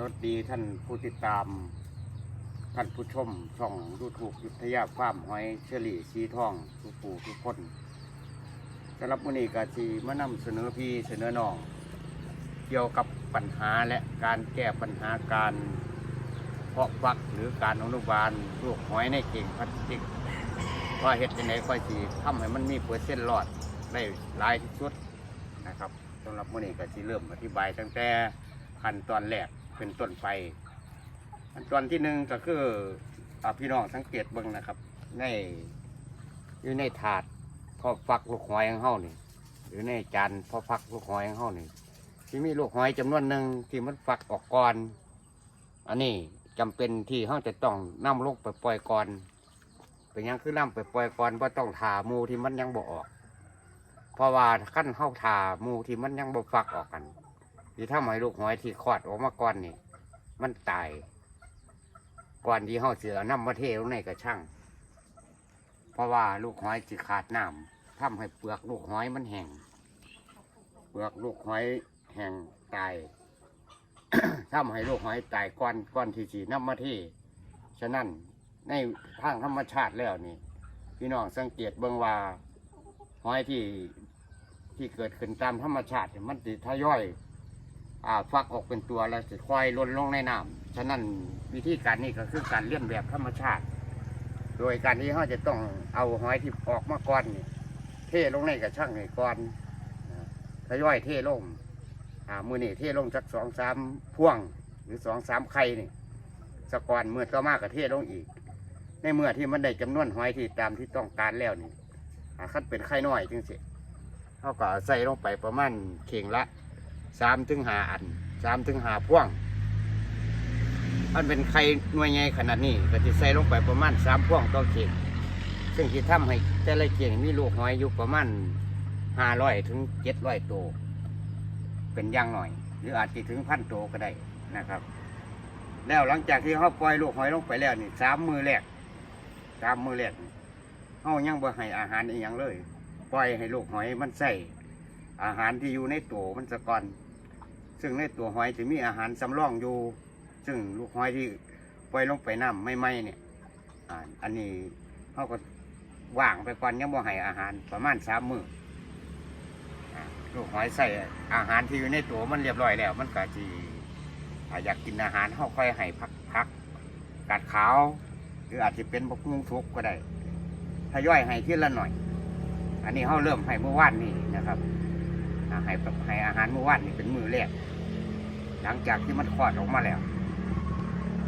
สวัสดีท่านผู้ติดตาม ท่านผู้ชมช่องยูทูบยุทธยาฟาร์มหอยเชอรี่สีทองทุกปู่ทุกคนสำหรับวันนี้กาสีมานำเสนอพี่เสนอน้อง เกี่ยวกับปัญหาและการแก้ปัญหาการเพาะฟักหรือการอนุบาลลูกหอยในเก่งพลาสติกว่าเห็ดยังไงค่อยสีทำให้มันมีเปอร์เซ็นต์รอดได้หลายที่สุดนะครับสำหรับวันนี้ก็สีเริ่มอธิบายตั้งแต่ขั้นตอนแรก เป็นต้นไปขั้นตอนที่หนึ่งก็คืออพี่น้องสังเกตเบิ่งนะครับ ในอยู่ในถาดพอฟักลูกหอยของเฮานี่หรือในจานพอฟักลูกหอยของเฮานี่ที่มีลูกหอยจำนวนหนึ่งที่มันฟักออกก่อน อันนี้จำเป็นที่เฮาจะต้องนำลงไปปล่อยก่อนเป็นยังคือนำไปปล่อยก่อนว่าต้องถามูที่มันยังบ่ออก เพราะว่าขั้นเฮาถามูที่มันยังบ่ฟักออกกัน ที่ทำให้ลูกหอยที่คลอดออกมาก่อนนี่ มันตาย ก่อนที่เฮาเสือน้ำมาเทลในกระช่าง เพราะว่าลูกหอยจิขาดน้ำทำให้เปลือกลูกหอยมันแห้ง เปลือกลูกหอยแห้งตายทำให้ลูกหอยตายก่อนก่อนที่สีน้ำมาเทฉะนั้นในทางธรรมชาติแล้วนี่ พี่น้องสังเกตเบิ่งว่าหอยที่ที่เกิดขึ้นตามธรรมชาติมันติทยอย ฟักออกเป็นตัวแล้วจะค่อยล้นลงในน้ำฉะนั้นวิธีการนี้ก็คือการเลี้ยงแบบธรรมชาติ โดยการที่เขาจะต้องเอาหอยที่ออกมาก่อนนี่เทลงในกระชังนี่ก่อนทยอยเทลงมือนี่เทลงสักสองสามพ่วงหรือสองสามไข่นี่สกก่อนมือต่อมากกระเทลงอีก ในเมื่อที่มันได้จำนวนหอยที่ตามที่ต้องการแล้วนี่อ่าคันเป็นไข่น้อยจึงสิเขาก็ใส่ลงไปประมาณเข่งละ สามถึงหาอันสามถึงหาพ่วง มันเป็นไข่หน่วยใหญ่ขนาดนี้ก็จะใส่ลงไปประมาณสามพ่วงต่อเข่งซึ่งที่ทำให้แต่ละเข่งมีลูกหอยอยู่ประมาณห้าร้อยถึงเจ็ดร้อยตัวเป็นย่างหน่อย หรืออาจจะถึงพันตัวก็ได้นะครับ แล้วหลังจากที่เขาปล่อยลูกหอยลงไปแล้วนี่สามมือแรกสามมือแรกเขายังบ่ให้อาหารอีกอย่างเลย ปล่อยให้ลูกหอยมันใส่อาหารที่อยู่ในตัวมันสะก่อน ซึ่งในตัวหอยจะมีอาหารสำรองอยู่ ซึ่งลูกหอยที่ปล่อยลงไปน้ำไม่ไหมเนี่ยอ่าอันนี้เขาก็ว่างไปก่อนยังบ่ให้อาหารประมาณสามมืออลูกหอยใส่อาหารที่อยู่ในตัวมันเรียบร้อยแล้ว มันก็จีอยากกินอาหารเขาค่อยให้พักพักกาดขาวหรืออาจจะเป็นบกมุงทุกก็ได้ทยอยให้ทีละหน่อย อันนี้เขาเริ่มให้เมื่อวานนี้นะครับ ให้ให้อาหารเมื่อวานนี่เป็นมือแรกหลังจากที่มันคลอดออกมาแล้ว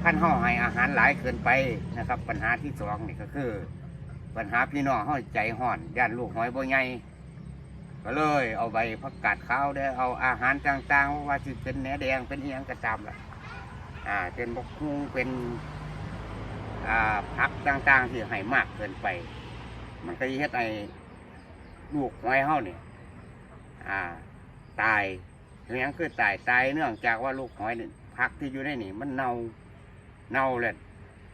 ขั้นห่อให้อาหารหลายเกินไปนะครับ ปัญหาที่สองนี่ก็คือ ปัญหาพี่น้องห้อยใจห่อนย่านลูกหอยบ่ใหญ่ก็เลย เอาใบผักกาดขาวได้เอาอาหารต่างๆ ว่าจะเป็นแหนแดงเป็นเอียงกระจำละอ่า เป็นบกคุ้งเป็นอ่าผักต่างๆที่ให้มากเกินไป มันก็เฮ็ดไอ้ลูกหอยเฮาเนี่ย อ่า ตายเลี้ยงคือตายตายเนื่องจากว่าลูกหอยพักที่อยู่ในนี่มันเน่าเน่าเลย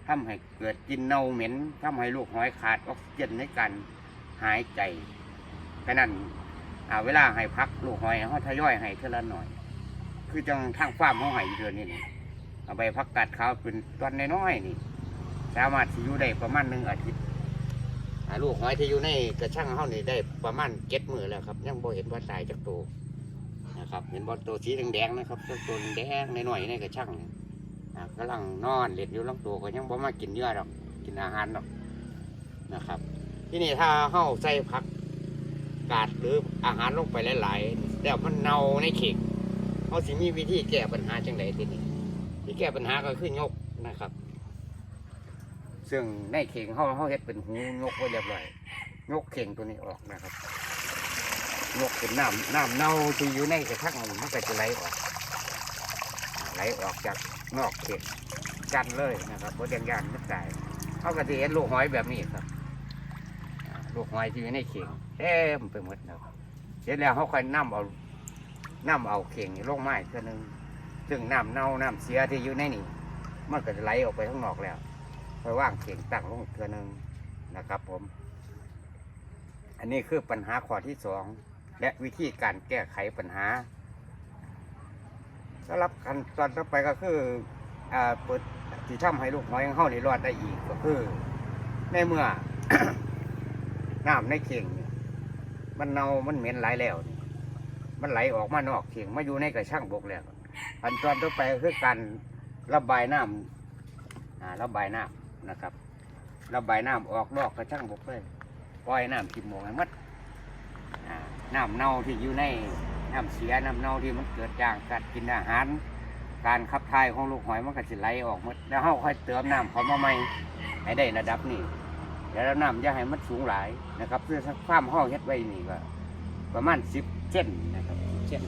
ทำให้เกิดกินเน่าเหม็นทำให้ลูกหอยขาดออกซิเจนในการหายใจฉะนั้นอ่าเวลาให้พักลูกหอยเขาทยอยให้เท่าละหน่อย คือจังทางฟาร์มเขาให้อยู่เดือนนี้เอาไปพักกัดเขาเป็นตอนน้อยๆนี่ สามารถอยู่ได้ประมาณหนึ่งอาทิตย์ ลูกหอยที่อยู่ในกระชังเฮานี่ได้ประมาณเจ็ดมือแล้วครับยังบ่เห็นว่าตายจากตัวนะครับ เห็นบอลตัวสีแดงๆนะครับตัวแดงในหน่อยในกระชังนี่อ่ากำลังนอนเล่นอยู่ลำตัวก็ยังบ่มากินเนื้อหรอกกินอาหารหรอกนะครับ ที่นี่ถ้าเฮาใส่ผักกาดหรืออาหารลงไปหลายๆแล้วมันเน่าในเข่งเฮาสิมีวิธีแก้ปัญหาจังไดทีนี้ที่แก้ปัญหาก็คือยกนะครับ ซึ่งในเข่งเขาเขาเฮ็ดเป็นหูยกไว้เรียบร้อยยกเข่งตัวนี้ออกนะครับยกเป็นน้ำน้ำเน่าที่อยู่ในกระชังมันมันก็จะไหลออกไหลออกจากนอกเข่งกันเลยนะครับเพราะยังยานไม่ตายเขาก็จะเห็นลูกหอยแบบนี้ครับลูกหอยที่อยู่ในเข่งเต็มไปหมดนะครับเสร็จแล้วเขาค่อยน้ำเอาน้ำเอาเข่งลงไม้เท่านึงซึ่งน้ำเน่าน้ำเสียที่อยู่ในนี่มันก็จะไหลออกไปข้างนอกแล้ว ไปว่างเข่งตั้งลงอีกเทือนึงนะครับผม อันนี้คือปัญหาข้อที่สองและวิธีการแก้ไขปัญหาสำหรับขั้นตอนต่อไปก็คืออ่าเปิดที่ทำให้ลูกหอยของเฮานี่รอดได้อีกก็คือ ในเมื่อน้ำในเข่งมันเน่ามันเหม็นหลายแล้ว มันไหลออกมานอกเข่งมาอยู่ในกระช่างบกแล้วขั้นตอนต่อไปก็คือการระบายน้ำอ่าระบายน้ำ นะครับระบายน้ำออกนอกกระช่างบกเลยปล่อยน้ำทิมหมองให้หมัดน้ำเน่าที่อยู่ในน้ำเสียน้ำเน่าที่มันเกิดจากการกินอาหาร การขับถ่ายของลูกหอยมันก็สิไหลออกหมดแล้วเราค่อยเติมน้ำเขามาใหม่ให้ได้ระดับนี้แล้วน้ำอย่าให้มันสูงหลายนะครับเพื่อความห้องเฮ็ดไว้นี่ก็ประมาณสิบเส้นนะครับสิบเส้น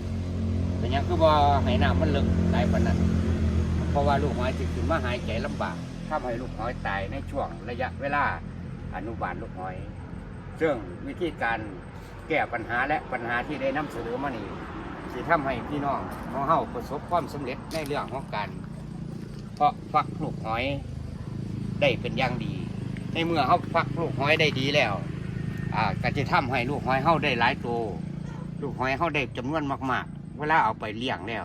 เป็นยังคือว่าให้น้ำมันลึกหลายปานนั้นเพราะว่าลูกหอยจะขึ้นมาหายใจลำบาก ทำให้ลูกหอยตายในช่วงระยะเวลาอนุบาลลูกหอย ซึ่งวิธีการแก้ปัญหาและปัญหาที่ได้นำเสนอมานี่สิทำให้พี่น้องของเฮาประสบความสำเร็จในเรื่องของการเพาะฟักลูกหอยได้เป็นอย่างดี ในเมื่อเฮาฟักลูกหอยได้ดีแล้วอ่าก็จะทำให้ลูกหอยเฮาได้หลายตัวลูกหอยเฮาได้จำนวนมาก ๆ เวลาเอาไปเลี้ยงแล้ว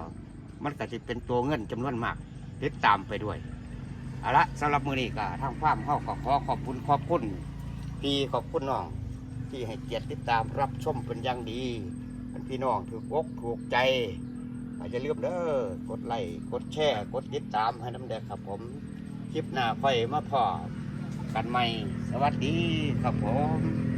มันก็จะเป็นตัวเงินจำนวนมากติดตามไปด้วย เอาละสำหรับมือนี้ก็ทางฟาร์มเขาก็ขอขอบคุณขอบคุณพี่ขอบคุณน้องที่ให้เกียรติติดตามรับชมเป็นอย่างดีเป็นพี่น้องถูกอกถูกใจอาจจะเลือกเด้อกดไลค์กดแชร์กดติดตามให้น้ำแดงครับผมคลิปหน้าไฟมาพอกันใหม่ สวัสดีครับผม